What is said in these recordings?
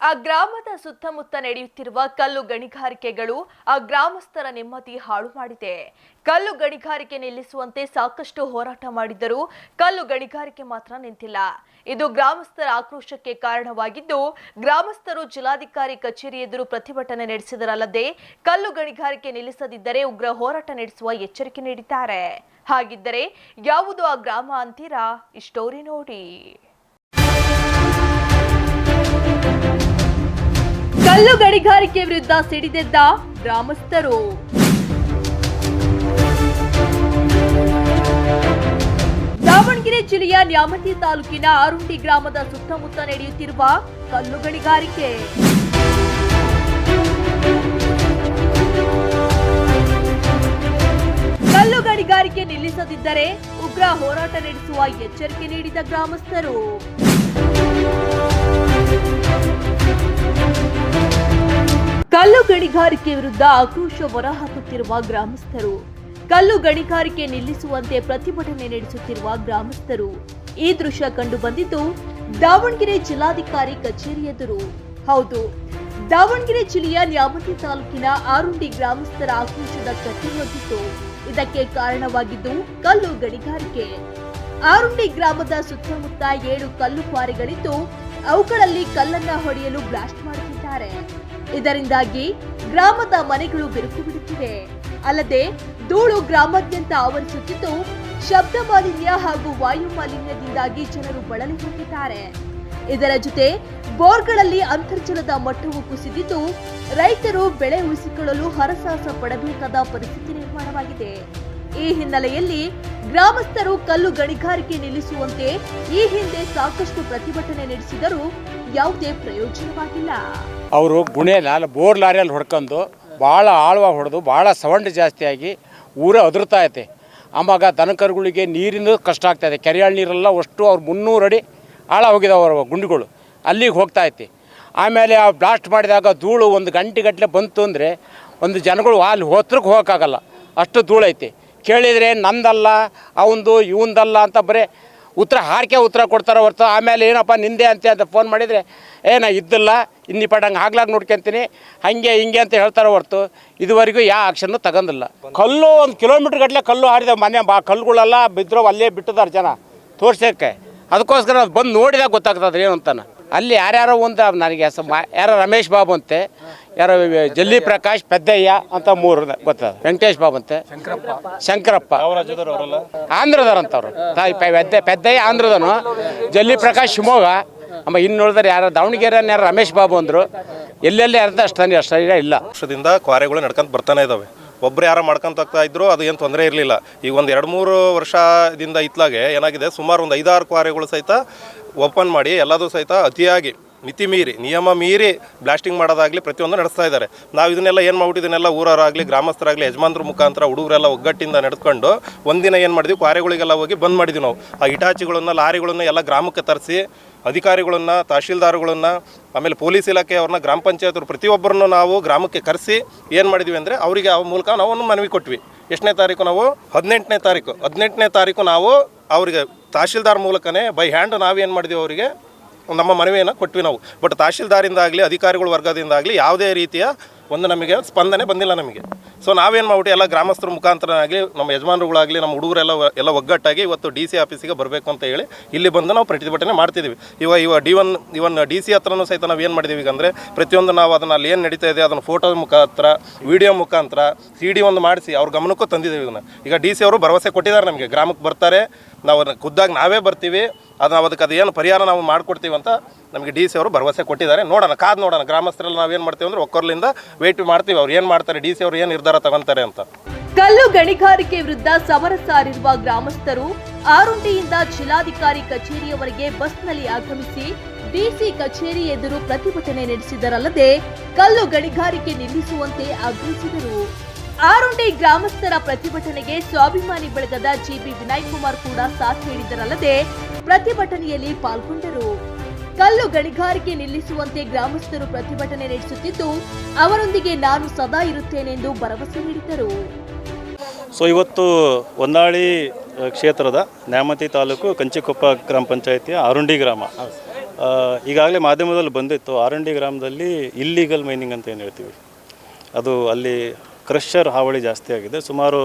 ಆ ಗ್ರಾಮದ ಸುತ್ತಮುತ್ತ ನಡೆಯುತ್ತಿರುವ ಕಲ್ಲು ಗಣಿಗಾರಿಕೆಗಳು ಆ ಗ್ರಾಮಸ್ಥರ ನೆಮ್ಮದಿ ಹಾಳು ಮಾಡಿದೆ. ಕಲ್ಲು ಗಣಿಗಾರಿಕೆ ನಿಲ್ಲಿಸುವಂತೆ ಸಾಕಷ್ಟು ಹೋರಾಟ ಮಾಡಿದ್ದರೂ ಕಲ್ಲು ಗಣಿಗಾರಿಕೆ ಮಾತ್ರ ನಿಂತಿಲ್ಲ. ಇದು ಗ್ರಾಮಸ್ಥರ ಆಕ್ರೋಶಕ್ಕೆ ಕಾರಣವಾಗಿದ್ದು, ಗ್ರಾಮಸ್ಥರು ಜಿಲ್ಲಾಧಿಕಾರಿ ಕಚೇರಿ ಎದುರು ಪ್ರತಿಭಟನೆ ನಡೆಸಿದರಲ್ಲದೆ ಕಲ್ಲು ಗಣಿಗಾರಿಕೆ ನಿಲ್ಲಿಸದಿದ್ದರೆ ಉಗ್ರ ಹೋರಾಟ ನಡೆಸುವ ಎಚ್ಚರಿಕೆ ನೀಡಿದ್ದಾರೆ. ಹಾಗಿದ್ದರೆ, ಯಾವುದು ಆ ಗ್ರಾಮ ಅಂತೀರಾ? ಇಷ್ಟೋರಿ ನೋಡಿ. ಕಲ್ಲು ಗಣಿಗಾರಿಕೆ ವಿರುದ್ಧ ಸಿಡಿದೆದ್ದ ಗ್ರಾಮಸ್ಥರು. ದಾವಣಗೆರೆ ಜಿಲ್ಲೆಯ ನ್ಯಾಮತಿ ತಾಲೂಕಿನ ಆರುಂಡಿ ಗ್ರಾಮದ ಸುತ್ತಮುತ್ತ ನಡೆಯುತ್ತಿರುವ ಕಲ್ಲು ಗಣಿಗಾರಿಕೆ. ಕಲ್ಲು ಗಣಿಗಾರಿಕೆ ನಿಲ್ಲಿಸದಿದ್ದರೆ ಉಗ್ರ ಹೋರಾಟ ನಡೆಸುವ ಎಚ್ಚರಿಕೆ ನೀಡಿದ ಗ್ರಾಮಸ್ಥರು. ಕಲ್ಲು ಗಣಿಗಾರಿಕೆ ವಿರುದ್ಧ ಆಕ್ರೋಶ ಹೊರಹಾಕುತ್ತಿರುವ ಗ್ರಾಮಸ್ಥರು. ಕಲ್ಲು ಗಣಿಗಾರಿಕೆ ನಿಲ್ಲಿಸುವಂತೆ ಪ್ರತಿಭಟನೆ ನಡೆಸುತ್ತಿರುವ ಗ್ರಾಮಸ್ಥರು. ಈ ದೃಶ್ಯ ಕಂಡು ಬಂದಿದ್ದು ದಾವಣಗೆರೆ ಜಿಲ್ಲಾಧಿಕಾರಿ ಕಚೇರಿ ಎದುರು. ಹೌದು, ದಾವಣಗೆರೆ ಜಿಲ್ಲೆಯ ನ್ಯಾಮತಿ ತಾಲೂಕಿನ ಆರುಂಡಿ ಗ್ರಾಮಸ್ಥರ ಆಕ್ರೋಶದ ಕಟ್ಟಿಹೊದ್ದಿತ್ತು ಇದಕ್ಕೆ ಕಾರಣವಾಗಿದ್ದು, ಕಲ್ಲು ಗಣಿಗಾರಿಕೆ. ಆರುಂಡಿ ಗ್ರಾಮದ ಸುತ್ತಮುತ್ತ ಏಳು ಕಲ್ಲು ಕ್ವಾರಿಗಳಿದ್ದು, ಅವುಗಳಲ್ಲಿ ಕಲ್ಲನ್ನ ಹೊಡೆಯಲು ಬ್ಲಾಸ್ಟ್ ಮಾಡುತ್ತಿದ್ದಾರೆ. ಇದರಿಂದಾಗಿ ಗ್ರಾಮದ ಮನೆಗಳು ಬಿರುಕು ಬಿಡುತ್ತಿವೆ. ಅಲ್ಲದೆ ಧೂಳು ಗ್ರಾಮಾದ್ಯಂತ ಆವರಿಸುತ್ತಿದ್ದು, ಶಬ್ದ ಮಾಲಿನ್ಯ ಹಾಗೂ ವಾಯು ಮಾಲಿನ್ಯದಿಂದಾಗಿ ಜನರು ಬಳಲಿ ಹೋಗಿದ್ದಾರೆ. ಇದರ ಜೊತೆ ಬೋರ್ಗಳಲ್ಲಿ ಅಂತರ್ಜಲದ ಮಟ್ಟವು ಕುಸಿದಿದ್ದು, ರೈತರು ಬೆಳೆ ಉಳಿಸಿಕೊಳ್ಳಲು ಹರಸಾಹಸ ಪಡಬೇಕಾದ ಪರಿಸ್ಥಿತಿ ನಿರ್ಮಾಣವಾಗಿದೆ. ಈ ಹಿನ್ನೆಲೆಯಲ್ಲಿ ಗ್ರಾಮಸ್ಥರು ಕಲ್ಲು ಗಣಿಗಾರಿಕೆ ನಿಲ್ಲಿಸುವಂತೆ ಈ ಹಿಂದೆ ಸಾಕಷ್ಟು ಪ್ರತಿಭಟನೆ ನಡೆಸಿದರೂ ಯಾವುದೇ ಪ್ರಯೋಜನವಾಗಿಲ್ಲ. ಅವರು ಗುಣೆ ಲಾಲ ಬೋರ್ ಲಾರಿಯಲ್ಲಿ ಹೊಡ್ಕೊಂಡು ಭಾಳ ಆಳವಾಗಿ ಹೊಡೆದು ಭಾಳ ಸೌಂಡ್ ಜಾಸ್ತಿಯಾಗಿ ಊರ ಅದುರ್ತಾ ಐತೆ ಆವಾಗ ದನಕರುಗಳಿಗೆ ನೀರಿನ ಕಷ್ಟ ಆಗ್ತಾ ಇದೆ. ಕೆರೆಯಾಳ ನೀರೆಲ್ಲ ಅಷ್ಟು ಅವ್ರು ಮುನ್ನೂರು ಅಡಿ ಆಳ ಹೋಗಿದಾವೆ ಅವ್ರ ಗುಂಡಿಗಳು. ಅಲ್ಲಿಗೆ ಹೋಗ್ತಾ ಐತಿ. ಆಮೇಲೆ ಆ ಬ್ಲಾಸ್ಟ್ ಮಾಡಿದಾಗ ಧೂಳು ಒಂದು ಗಂಟೆ ಗಟ್ಟಲೆ ಬಂತು ಅಂದರೆ ಒಂದು ಜನಗಳು ಅಲ್ಲಿ ಹೋತ್ರಕ್ಕೆ ಹೋಗೋಕ್ಕಾಗಲ್ಲ. ಅಷ್ಟು ಧೂಳು ಐತಿ ಕೇಳಿದರೆ ನಂದಲ್ಲ, ಅವಂದು, ಇವಂದಲ್ಲ ಅಂತ ಬರೀ ಉತ್ತರ, ಹಾರಿಕೆ ಉತ್ತರ ಕೊಡ್ತಾರೆ ಹೊರ್ತು ಆಮೇಲೆ ಏನಪ್ಪ ನಿಂದೆ ಅಂತ ಅಂತ ಫೋನ್ ಮಾಡಿದರೆ, ಏ, ನಾ ಇದ್ದಿಲ್ಲ, ಇನ್ನಿ ಪಟ್ಟಂಗೆ ಆಗ್ಲಾಗ ನೋಡ್ಕೊಂತೀನಿ, ಹಾಗೆ, ಹಿಂಗೆ ಅಂತ ಹೇಳ್ತಾರೆ ಹೊರ್ತು, ಇದುವರೆಗೂ ಯಾವ ಆಕ್ಷನ್ನು ತಗೊಂಡಿಲ್ಲ ಕಲ್ಲು ಒಂದು ಕಿಲೋಮೀಟ್ರ್ ಗಟ್ಟಲೆ ಕಲ್ಲು ಹಾರಿದೆ ಮನೆ, ಬಾ, ಕಲ್ಲುಗಳೆಲ್ಲ ಬಿದ್ದರೂ ಅಲ್ಲೇ ಬಿಟ್ಟಿದ್ದಾರೆ ಜನ, ತೋರ್ಸೋಕ್ಕೆ. ಅದಕ್ಕೋಸ್ಕರ ಅದು ಬಂದು ನೋಡಿದಾಗ ಗೊತ್ತಾಗ್ತದೆ ಏನು ಅಂತಾನೆ ಅಲ್ಲಿ ಯಾರ್ಯಾರೋ ಒಂದು ನನಗೆ ಯಾರೋ ರಮೇಶ್ ಬಾಬು ಅಂತೆ ಯಾರೋ ಜಲ್ಲಿ ಪ್ರಕಾಶ್ ಪೆದ್ದಯ್ಯ ಅಂತ ಮೂರು ಗೊತ್ತದ? ವೆಂಕಟೇಶ್ ಬಾಬು ಅಂತೆ. ಶಂಕರಪ್ಪ. ಆಂಧ್ರದವ್ರಂತವ್ರು. ತಾಯಿ ಪೆದ್ದ ಪೆದ್ದಯ್ಯ ಆಂಧ್ರದನು ಜಲ್ಲಿ ಪ್ರಕಾಶ್ ಶಿವಮೊಗ್ಗ. ಅಮ್ಮ ಇನ್ನು ನೋಡಿದ್ರೆ ಯಾರು ದಾವಣಗೆರೆ ಯಾರು ರಮೇಶ್ ಬಾಬು ಅಂದರು. ಎಲ್ಲೆಲ್ಲಿ ಅರ್ಧ ಅಷ್ಟೇ ಅಷ್ಟೇ ಇಲ್ಲ. ವರ್ಷದಿಂದ ಕ್ವಾರೆಗಳು ನಡ್ಕೊಂತ ಬರ್ತಾನೆ ಇದ್ದಾವೆ ಒಬ್ರು ಯಾರೋ ಮಾಡ್ಕೊಂತ ಹೋಗ್ತಾ ಇದ್ರು ಅದು ಏನು ತೊಂದರೆ ಇರಲಿಲ್ಲ. ಈಗ ಒಂದು ಎರಡು ಮೂರು ವರ್ಷದಿಂದ ಇತ್ಲಾಗೆ ಏನಾಗಿದೆ ಸುಮಾರು ಒಂದು ಐದಾರು ಕ್ವಾರೆಗಳು ಸಹಿತ ಓಪನ್ ಮಾಡಿ ಎಲ್ಲದೂ ಸಹಿತ ಅತಿಯಾಗಿ ಮಿತಿ ಮೀರಿ, ನಿಯಮ ಮೀರಿ ಬ್ಲಾಸ್ಟಿಂಗ್ ಮಾಡೋದಾಗಲಿ ಪ್ರತಿಯೊಂದು ನಡೆಸ್ತಾ ಇದ್ದಾರೆ. ನಾವು ಇದನ್ನೆಲ್ಲ ಏನು ಮಾಡ್ಬಿಟ್ಟಿದ್ದನ್ನೆಲ್ಲ ಊರವರಾಗಲಿ, ಗ್ರಾಮಸ್ಥರಾಗಲಿ, ಯಜಮಾನ್ರ ಮುಖಾಂತರ ಹುಡುಗರೆಲ್ಲ ಒಗ್ಗಟ್ಟಿಂದ ನಡೆದುಕೊಂಡು ಒಂದಿನ ಏನು ಮಾಡಿದ್ವಿ? ಕ್ವಾರೆಗಳಿಗೆಲ್ಲ ಹೋಗಿ ಬಂದ್ ಮಾಡಿದ್ವಿ ನಾವು. ಆ ಇಟಾಚಿಗಳನ್ನು, ಲಾರಿಗಳನ್ನು ಎಲ್ಲ ಗ್ರಾಮಕ್ಕೆ ತರಿಸಿ, ಅಧಿಕಾರಿಗಳನ್ನು, ತಹಶೀಲ್ದಾರ್ಗಳನ್ನು, ಆಮೇಲೆ ಪೊಲೀಸ್ ಇಲಾಖೆಯವ್ರನ್ನ ಗ್ರಾಮ ಪಂಚಾಯತ್ ಪ್ರತಿಯೊಬ್ಬರನ್ನು ನಾವು ಗ್ರಾಮಕ್ಕೆ ಕರೆಸಿ ಏನು ಮಾಡಿದ್ವಿ ಅಂದರೆ ಅವರಿಗೆ ಆ ಮೂಲಕ ನಾವು ಒಂದು ಮನವಿ ಕೊಟ್ವಿ. ಎಷ್ಟನೇ ತಾರೀಕು ನಾವು? ಹದಿನೆಂಟನೇ ತಾರೀಕು. ಹದಿನೆಂಟನೇ ತಾರೀಕು ನಾವು ಅವರಿಗೆ ತಹಶೀಲ್ದಾರ್ ಮೂಲಕನೇ ಬೈ ಹ್ಯಾಂಡ್ ನಾವೇನು ಮಾಡಿದ್ವಿ ಅವರಿಗೆ? ನಮ್ಮ ಮನವಿಯನ್ನು ಕೊಟ್ವಿ ನಾವು. ಬಟ್ ತಹಶೀಲ್ದಾರಿಂದಾಗಲಿ, ಅಧಿಕಾರಿಗಳ ವರ್ಗದಿಂದಾಗಲಿ ಯಾವುದೇ ರೀತಿಯ ಒಂದು ನಮಗೆ ಸ್ಪಂದನೆ ಬಂದಿಲ್ಲ ನಮಗೆ. ಸೊ ನಾವೇನು ಮಾಡ್ಬಿಟ್ಟು ಎಲ್ಲ ಗ್ರಾಮಸ್ಥರ ಮುಖಾಂತರ ಆಗಲಿ ನಮ್ಮ ಯಜಮಾನರುಗಳಾಗಲಿ, ನಮ್ಮ ಹುಡುಗರೆಲ್ಲ ಎಲ್ಲ ಒಗ್ಗಟ್ಟಾಗಿ ಇವತ್ತು ಡಿ ಸಿ ಆಫೀಸಿಗೆ ಬರಬೇಕು ಅಂತ ಹೇಳಿ ಇಲ್ಲಿ ಬಂದು ನಾವು ಪ್ರತಿಭಟನೆ ಮಾಡ್ತಿದ್ದೀವಿ ಇವಾಗ ಇವಾಗ ಡಿ ಒನ್ ಇವನ್ ಡಿ ಸಿ ಹತ್ರನೂ ಸಹಿತ ನಾವು ಏನು ಮಾಡಿದ್ದೀವಿ ಈಗ ಅಂದರೆ ಪ್ರತಿಯೊಂದು ನಾವು ಅದನ್ನು ಅಲ್ಲಿ ಏನು ನಡೀತಾ ಇದೆ ಅದನ್ನು ಫೋಟೋ ಮುಖಾಂತರ ವಿಡಿಯೋ ಮುಖಾಂತರ ಸಿ ಡಿ ಒಂದು ಮಾಡಿಸಿ ಅವ್ರ ಗಮನಕ್ಕೂ ತಂದಿದ್ದೀವಿ ಇದನ್ನು. ಈಗ ಡಿ ಸಿ ಅವರು ಭರವಸೆ ಕೊಟ್ಟಿದ್ದಾರೆ ನಮಗೆ. ಗ್ರಾಮಕ್ಕೆ ಬರ್ತಾರೆ ನಾವು ಖುದ್ದಾಗಿ ನಾವೇ ಬರ್ತೀವಿ ಅದು ನಾವು ಅದಕ್ಕೆ ಅದೇನು ಪರಿಹಾರ ನಾವು ಮಾಡಿಕೊಡ್ತೀವಿ ಅಂತ ನಮಗೆ ಡಿ ಸಿ ಅವರು ಭರವಸೆ ಕೊಟ್ಟಿದ್ದಾರೆ. ನೋಡೋಣ, ಕಾದು ನೋಡೋಣ, ಗ್ರಾಮಸ್ಥರಲ್ಲಿ ನಾವು ಏನು ಮಾಡ್ತೀವಿ ಅಂದ್ರೆ ಒಕ್ಕರ್ಲಿಂದ ವೇಟ್ ಮಾಡ್ತೀವಿ, ಅವ್ರು ಏನು ಮಾಡ್ತಾರೆ, ಡಿ ಸಿ ಅವರು ಏನು ನಿರ್ಧಾರ ತಗೊಂತಾರೆ ಅಂತ. ಕಲ್ಲು ಗಣಿಗಾರಿಕೆ ವಿರುದ್ಧ ಸಮರ ಸಾರಿರುವ ಗ್ರಾಮಸ್ಥರು ಆರುಂಡಿಯಿಂದ ಜಿಲ್ಲಾಧಿಕಾರಿ ಕಚೇರಿಯವರೆಗೆ ಬಸ್ನಲ್ಲಿ ಆಗಮಿಸಿ ಡಿಸಿ ಕಚೇರಿ ಎದುರು ಪ್ರತಿಭಟನೆ ನಡೆಸಿದರಲ್ಲದೆ ಕಲ್ಲು ಗಣಿಗಾರಿಕೆ ನಿಲ್ಲಿಸುವಂತೆ ಆಗ್ರಹಿಸಿದರು. ಆರುಂಡಿ ಗ್ರಾಮಸ್ಥರ ಪ್ರತಿಭಟನೆಗೆ ಸ್ವಾಭಿಮಾನಿ ಬಳಗದ ಜಿಬಿ ವಿನಯ್ ಕುಮಾರ್ ಕೂಡ ಸಾಥ್ ನೀಡಿದರಲ್ಲದೆ ಪ್ರತಿಭಟನೆಯಲ್ಲಿ ಪಾಲ್ಗೊಂಡರು. ಕಲ್ಲು ಗಣಿಗಾರಿಕೆ ನಿಲ್ಲಿಸುವಂತೆ ಗ್ರಾಮಸ್ಥರು ಪ್ರತಿಭಟನೆ ನಡೆಸುತ್ತಿದ್ದು, ಅವರೊಂದಿಗೆ ನಾನು ಸದಾ ಇರುತ್ತೇನೆಂದು ಭರವಸೆ ನೀಡಿದರು ಸೊ, ಇವತ್ತು ಹೊನ್ನಾಳಿ ಕ್ಷೇತ್ರದ ನ್ಯಾಮತಿ ತಾಲೂಕು ಕಂಚಿಕೊಪ್ಪ ಗ್ರಾಮ ಪಂಚಾಯಿತಿಯ ಆರುಂಡಿ ಗ್ರಾಮ. ಈಗಾಗಲೇ ಮಾಧ್ಯಮದಲ್ಲಿ ಬಂದಿತ್ತು. ಆರುಂಡಿ ಗ್ರಾಮದಲ್ಲಿ ಇಲ್ಲೀಗಲ್ ಮೈನಿಂಗ್ ಅಂತ ಏನು ಹೇಳ್ತೀವಿ? ಅದು ಅಲ್ಲಿ ಕ್ರಷರ್ ಹಾವಳಿ ಜಾಸ್ತಿ ಆಗಿದೆ. ಸುಮಾರು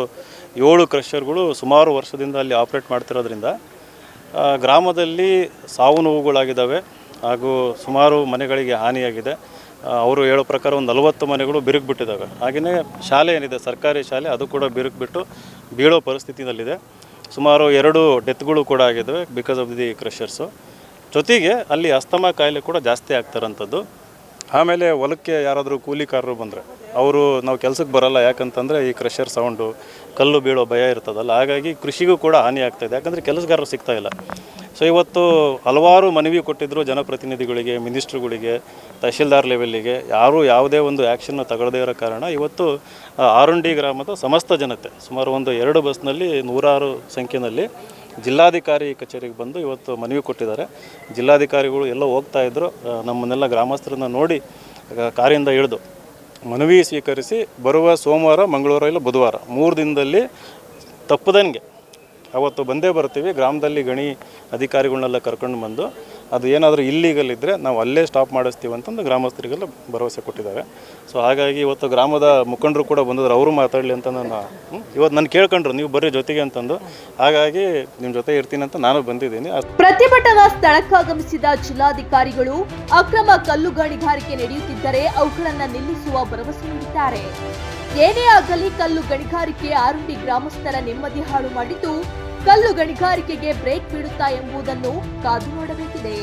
ಏಳು ಕ್ರಷರ್ಗಳು ಸುಮಾರು ವರ್ಷದಿಂದ ಅಲ್ಲಿ ಆಪ್ರೇಟ್ ಮಾಡ್ತಿರೋದ್ರಿಂದ ಗ್ರಾಮದಲ್ಲಿ ಸಾವು ನೋವುಗಳಾಗಿದ್ದಾವೆ ಹಾಗೂ ಸುಮಾರು ಮನೆಗಳಿಗೆ ಹಾನಿಯಾಗಿದೆ. ಅವರು ಹೇಳೋ ಪ್ರಕಾರ ಒಂದು ನಲವತ್ತು ಮನೆಗಳು ಬಿರುಕು ಬಿಟ್ಟಿದ್ದಾವೆ ಹಾಗೆಯೇ ಶಾಲೆ ಏನಿದೆ, ಸರ್ಕಾರಿ ಶಾಲೆ ಅದು ಕೂಡ ಬಿರುಕು ಬಿಟ್ಟು ಬೀಳೋ ಪರಿಸ್ಥಿತಿನಲ್ಲಿದೆ. ಸುಮಾರು ಎರಡು ಡೆತ್ಗಳು ಕೂಡ ಆಗಿದ್ದಾವೆ ಬಿಕಾಸ್ ಆಫ್ ದಿ ಕ್ರಷರ್ಸು ಜೊತೆಗೆ ಅಲ್ಲಿ ಅಸ್ತಮಾ ಕಾಯಿಲೆ ಕೂಡ ಜಾಸ್ತಿ ಆಗ್ತಾರಂಥದ್ದು ಆಮೇಲೆ ಹೊಲಕ್ಕೆ ಯಾರಾದರೂ ಕೂಲಿಕಾರರು ಬಂದರೆ, ಅವರು ನಾವು ಕೆಲಸಕ್ಕೆ ಬರಲ್ಲ, ಯಾಕಂತಂದರೆ ಈ ಕ್ರಷರ್ ಸೌಂಡು ಕಲ್ಲು ಬೀಳೋ ಭಯ ಇರ್ತದಲ್ಲ, ಹಾಗಾಗಿ ಕೃಷಿಗೂ ಕೂಡ ಹಾನಿ ಆಗ್ತಾಯಿದೆ ಯಾಕಂದರೆ ಕೆಲಸಗಾರರು ಸಿಗ್ತಾ ಇಲ್ಲ. ಸೊ ಇವತ್ತು ಹಲವಾರು ಮನವಿ ಕೊಟ್ಟಿದ್ದರು ಜನಪ್ರತಿನಿಧಿಗಳಿಗೆ, ಮಿನಿಸ್ಟ್ರುಗಳಿಗೆ, ತಹಶೀಲ್ದಾರ್ ಲೆವೆಲ್ಲಿಗೆ ಯಾರೂ ಯಾವುದೇ ಒಂದು ಆ್ಯಕ್ಷನ್ನ ತಗೊಳ್ಳದೇ ಇರೋ ಕಾರಣ ಇವತ್ತು ಆರುಂಡಿ ಗ್ರಾಮದ ಸಮಸ್ತ ಜನತೆ, ಸುಮಾರು ಒಂದು ಎರಡು ಬಸ್ನಲ್ಲಿ ನೂರಾರು ಸಂಖ್ಯೆಯಲ್ಲಿ ಜಿಲ್ಲಾಧಿಕಾರಿ ಕಚೇರಿಗೆ ಬಂದು ಇವತ್ತು ಮನವಿ ಕೊಟ್ಟಿದ್ದಾರೆ. ಜಿಲ್ಲಾಧಿಕಾರಿಗಳು ಎಲ್ಲ ಹೋಗ್ತಾ ಇದ್ರು ನಮ್ಮನ್ನೆಲ್ಲ ಗ್ರಾಮಸ್ಥರನ್ನ ನೋಡಿ ಕಾರಿಂದ ಇಳಿದು ಮನವಿ ಸ್ವೀಕರಿಸಿ ಬರುವ ಸೋಮವಾರ, ಮಂಗಳವಾರ ಇಲ್ಲ ಬುಧವಾರ ಮೂರು ದಿನದಲ್ಲಿ ತಪ್ಪದಂಗೆ ಅವತ್ತು ಬಂದೇ ಬರ್ತೀವಿ, ಗ್ರಾಮದಲ್ಲಿ ಗಣಿ ಅಧಿಕಾರಿಗಳನ್ನೆಲ್ಲ ಕರ್ಕೊಂಡು ಬಂದು ಅದು ಏನಾದರೂ ಇಲ್ಲೀಗಲ್ ಇದ್ದರೆ ನಾವು ಅಲ್ಲೇ ಸ್ಟಾಪ್ ಮಾಡಿಸ್ತೀವಿ ಅಂತಂದು ಗ್ರಾಮಸ್ಥರಿಗೆಲ್ಲ ಭರವಸೆ ಕೊಟ್ಟಿದ್ದಾರೆ. ಸೊ ಹಾಗಾಗಿ ಇವತ್ತು ಗ್ರಾಮದ ಮುಖಂಡರು ಕೂಡ ಬಂದಿದ್ರು. ಅವರು ಮಾತಾಡಲಿ ಅಂತ ನಾನು ಇವತ್ತು ನಾನು ಕೇಳ್ಕೊಂಡ್ರು, ನೀವು ಬರ್ರಿ ಜೊತೆಗೆ ಅಂತಂದು. ಹಾಗಾಗಿ ನಿಮ್ಮ ಜೊತೆ ಇರ್ತೀನಿ ಅಂತ ನಾನು ಬಂದಿದ್ದೀನಿ. ಪ್ರತಿಭಟನಾ ಸ್ಥಳಕ್ಕಾಗಮಿಸಿದ ಜಿಲ್ಲಾಧಿಕಾರಿಗಳು ಅಕ್ರಮ ಕಲ್ಲು ಗಣಿಗಾರಿಕೆ ನಡೆಯುತ್ತಿದ್ದರೆ ಅವುಗಳನ್ನು ನಿಲ್ಲಿಸುವ ಭರವಸೆ ನೀಡಿದ್ದಾರೆ. ಏನೇ ಆಗಲಿ ಕಲ್ಲು ಗಣಿಗಾರಿಕೆ ಆರುಂಡಿ ಗ್ರಾಮಸ್ಥರ ನೆಮ್ಮದಿ ಹಾಳು ಮಾಡಿದ್ದು ಕಲ್ಲು ಗಣಿಗಾರಿಕೆಗೆ ಬ್ರೇಕ್ ಬೀಳುತ್ತಾ ಎಂಬುದನ್ನು ಕಾದು ನೋಡಬೇಕಿದೆ.